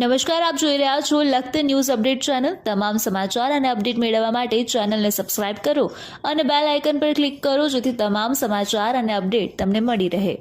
નમસ્કાર, આપ જોઈ રહ્યા છો લખત ન્યૂઝ અપડેટ ચેનલ. તમામ સમાચાર અને અપડેટ મેળવવા માટે ચેનલને સબસ્ક્રાઇબ કરો અને બેલ આઇકન પર ક્લિક કરો જેથી તમામ સમાચાર અને અપડેટ તમને મળી રહે.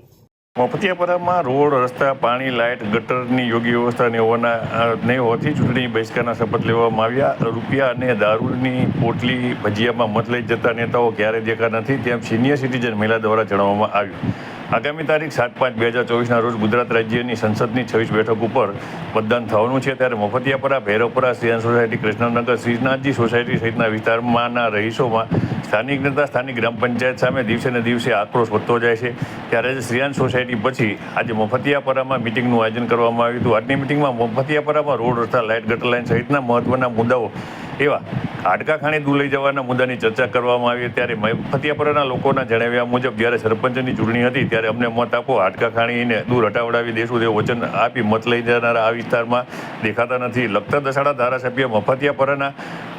મફતિયાપરામાં રોડ, રસ્તા, પાણી, લાઇટ, ગટરની યોગ્ય વ્યવસ્થા ને હોવાના નહીં હોવાથી ચૂંટણી બહિષ્કારના શપથ લેવામાં આવ્યા. રૂપિયા અને દારૂની પોટલી ભજીયામાં મત લઈ જતા નેતાઓ ક્યારે દેખા નથી તેમ સિનિયર સિટીઝન મહિલા દ્વારા જણાવવામાં આવ્યું. આગામી તારીખ સાત પાંચ બે હજાર ચોવીસના રોજ ગુજરાત રાજ્યની સંસદની છવ્વીસ બેઠક ઉપર મતદાન થવાનું છે. ત્યારે મફતિયાપરા, ભૈરવપરા, સિયાન સોસાયટી, કૃષ્ણનગર, શ્રીનાથજી સોસાયટી સહિતના વિસ્તારમાંના રહીશોમાં સ્થાનિક નેતા, સ્થાનિક ગ્રામ પંચાયત સામે દિવસે ને દિવસે આક્રોશ વધતો જાય છે. ત્યારે આજે શ્રીયાન સોસાયટી પછી આજે મફતિયાપરામાં મિટિંગનું આયોજન કરવામાં આવ્યું હતું. આજની મિટિંગમાં મફતિયાપરામાં રોડ રસ્તા, લાઇટ, ગટર લાઇન સહિતના મહત્વના મુદ્દાઓ એવા હાડકા ખાણી દૂર લઈ જવાના મુદ્દાની ચર્ચા કરવામાં આવી ત્યારે મફતિયાપરાના લોકોના જણાવ્યા મુજબ જ્યારે સરપંચની ચૂંટણી હતી ત્યારે અમને મત આપો, હાડકા ખાણીને દૂર હટાવડાવી દેશું તેવું વચન આપી મત લઈ જનારા આ વિસ્તારમાં દેખાતા નથી. લખતર દસાડા ધારાસભ્ય મફતિયાપરાના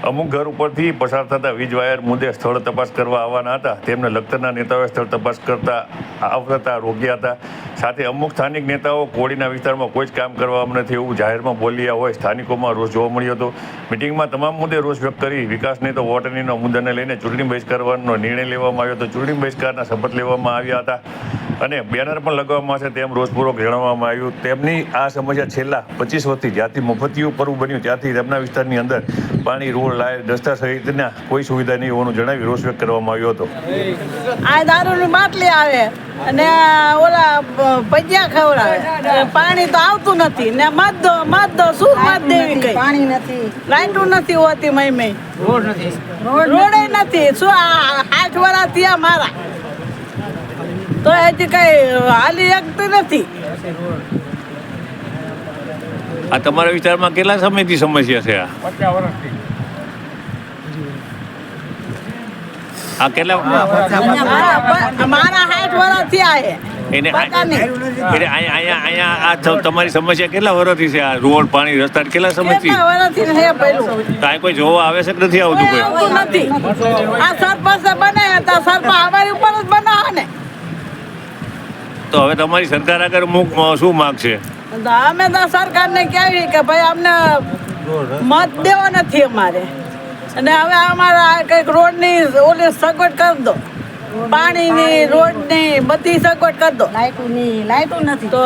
અમુક ઘર ઉપરથી પસાર થતા વીજ વાયર મુદ્દે સ્થળ તપાસ કરવા આવવાના હતા. તેમને લખતરના નેતાઓએ સ્થળ તપાસ કરતા આવતા રોક્યા હતા. સાથે અમુક સ્થાનિક નેતાઓ કોળીના વિસ્તારમાં કોઈ જ કામ કરવામાં નથી એવું જાહેરમાં બોલ્યા હોય. સ્થાનિકોમાં રોષ જોવા મળ્યો હતો. મિટિંગમાં તમામ મુદ્દે રોષ વ્યક્ત કરી વિકાસને તો વોટનીનો મુદ્દાને લઈને ચૂંટણી બહિષ્કારવાનો નિર્ણય લેવામાં આવ્યો હતો. ચૂંટણી બહિષ્કારના શપથ લેવામાં આવ્યા હતા. અને બેનર પણ લગાવવામાં આવશે તેમ રોષપૂર્વક જણાવવામાં આવ્યું. તેમની આ સમસ્યા છેલ્લા પચીસ વર્ષથી જ્યાંથી મફતિયું પરવું બન્યું ત્યાંથી તેમના વિસ્તારની અંદર પાણી રોડ લાઇટ રસ્તા સહિતના કોઈ સુવિધા નહીં હોવાનું જણાવી રોષ વ્યક્ત કરવામાં આવ્યો હતો. આ દારૂની બાટલી આવે અને ઓલા ભજીયા ખવડાવે. પાણી તો આવતું નથી. ને મત દો મત દો શું મત દેવી કઈ? પાણી નથી. લાઈટ નથી હોતી મય મય. રોડ નથી. રોડ નથી. શું આ આઠ વર્ષ થયા મારા? તો એથી કઈ હાલી શકતી નથી. આ તમારા વિસ્તારમાં કેટલા સમયથી સમસ્યા છે આ? આ કેટલા મારા મારા વર્ષ થયા છે. એને પતા નહીં. એટલે અહીંયા અહીંયા અહીંયા આ તમારી સમસ્યા કેટલા વર્ષથી છે આ રોડ પાણી રસ્તા કેટલા સમયથી? કેટલા વર્ષથી કાંઈ કોઈ જોવા આવે છે કે નથી આવતું કોઈ? નથી. આ સરપંચ બને તો સરપંચ અમારી ઉપર જ બનાવે ને. તો હવે તમારી સરકાર આગળ મુક શું માગશે અમે તો સરકારને કહેવી કે ભાઈ અમને મત દેવો નથી અમારે. અને હવે અમારા આ કંઈક રોડની ઓલી સગવડ કરી દો. પાણીની રોડની બધી સગવડ કરી દો. લાઈટું લાઇટો નથી. તો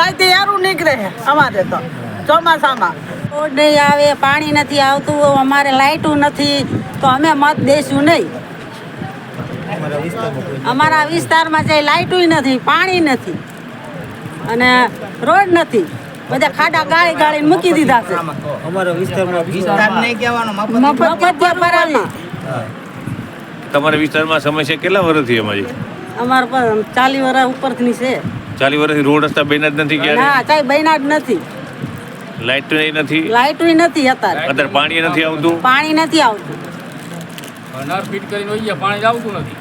રાતે યારું નીકળે છે અમારે તો ચોમાસામાં. રોડ નહીં આવે પાણી નથી આવતું અમારે લાઈટું નથી તો અમે મત દેશું નહીં. અમારા વિસ્તારમાં જે લાઈટું નથી પાણી નથી અને રોડ નથી. બધા ખાડા ગાળી ગાળીને મૂકી દીધા છે. અમારા વિસ્તારમાં મફતિયાપરામાં તમારા વિસ્તારમાં સમસ્યા કેટલા વર્ષથી અમારી? અમાર પર ચાલી વર્ષ ઉપરની છે. ચાલી વર્ષથી રોડ રસ્તા બન્યા જ નથી ક્યારે? ના ચાઈ બન્યા જ નથી. લાઇટ નથી? લાઈટું નથી અત્યારે. અત્યારે પાણી નથી આવતું? પાણી નથી આવતું. નર ફિટ કરીને હોય પાણી આવતું નથી.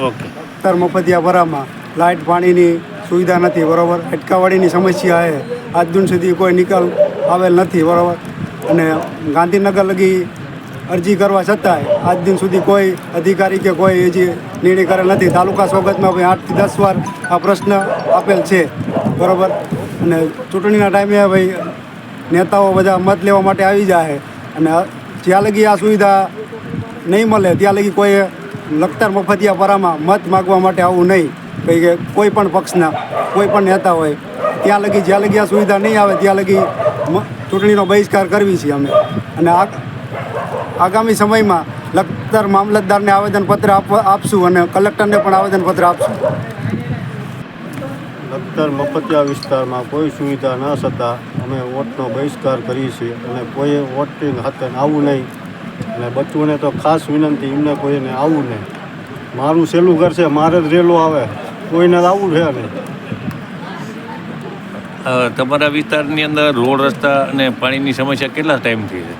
ઓકે. અત્યારે મફતિયા વરામાં લાઇટ પાણીની સુવિધા નથી, બરાબર? અટકાવાડીની સમસ્યા છે. આજ દિન સુધી કોઈ નિકાલ આવેલ નથી, બરાબર? અને ગાંધીનગર લગી અરજી કરવા છતાંય આજ દિન સુધી કોઈ અધિકારી કે કોઈ હજી નિર્ણય કરેલ નથી. તાલુકા સ્વાગતમાં ભાઈ આઠથી દસ વાર આ પ્રશ્ન આપેલ છે, બરાબર? અને ચૂંટણીના ટાઈમે ભાઈ નેતાઓ બધા મત લેવા માટે આવી જાય. અને જ્યાં લગી આ સુવિધા નહીં મળે, ત્યાં લગી કોઈ લખતર મફતિયાપરામાં મત માગવા માટે આવવું નહીં. કંઈ કે કોઈ પણ પક્ષના, કોઈ પણ નેતા હોય, ત્યાં લગી, જ્યાં લગી આ સુવિધા નહીં આવે, ત્યાં લગી ચૂંટણીનો બહિષ્કાર કરવી છીએ અમે. અને આગામી સમયમાં લખતર મામલતદારને આવેદનપત્ર આપશું અને કલેક્ટરને પણ આવેદનપત્ર આપશું. લખતર મફતિયા વિસ્તારમાં કોઈ સુવિધા ન થતાં અમે વોટનો બહિષ્કાર કરીએ છીએ અને કોઈએ વોટિંગ હાથે આવવું નહીં. અને બચ્ચુને તો ખાસ વિનંતી એમને કોઈને આવવું નહીં. મારું સહેલું ઘર છે મારે જ રેલો આવે. કોઈને આવવું છે નહીં. તમારા વિસ્તારની અંદર રોડ રસ્તા અને પાણીની સમસ્યા કેટલા ટાઈમથી છે?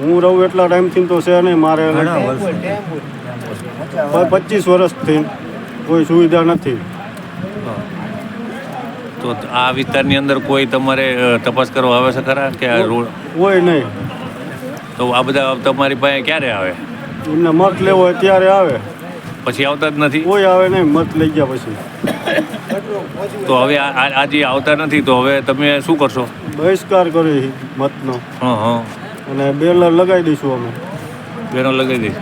હું રહું એટલા ટાઈમથી તો છે નહીં મારે પચીસ વર્ષથી કોઈ સુવિધા નથી. તો આ વિસ્તારની અંદર કોઈ તમારે તપાસ કરવા આવે છે ખરા કે આ રોડ કોઈ નહીં. તો આ બધા તમારી પાસે ક્યારે આવે? એમને મત લેવો હોય ત્યારે આવે. પછી આવતા જ નથી? કોઈ આવે નહીં મત લઈ ગયા પછી. તો હવે આજે આવતા નથી તો હવે તમે શું કરશો? બહિષ્કાર કરી મતનો. હં હં. અને બેનર લગાવી દઈશું અમે. બેનો લગાવી દઈશ.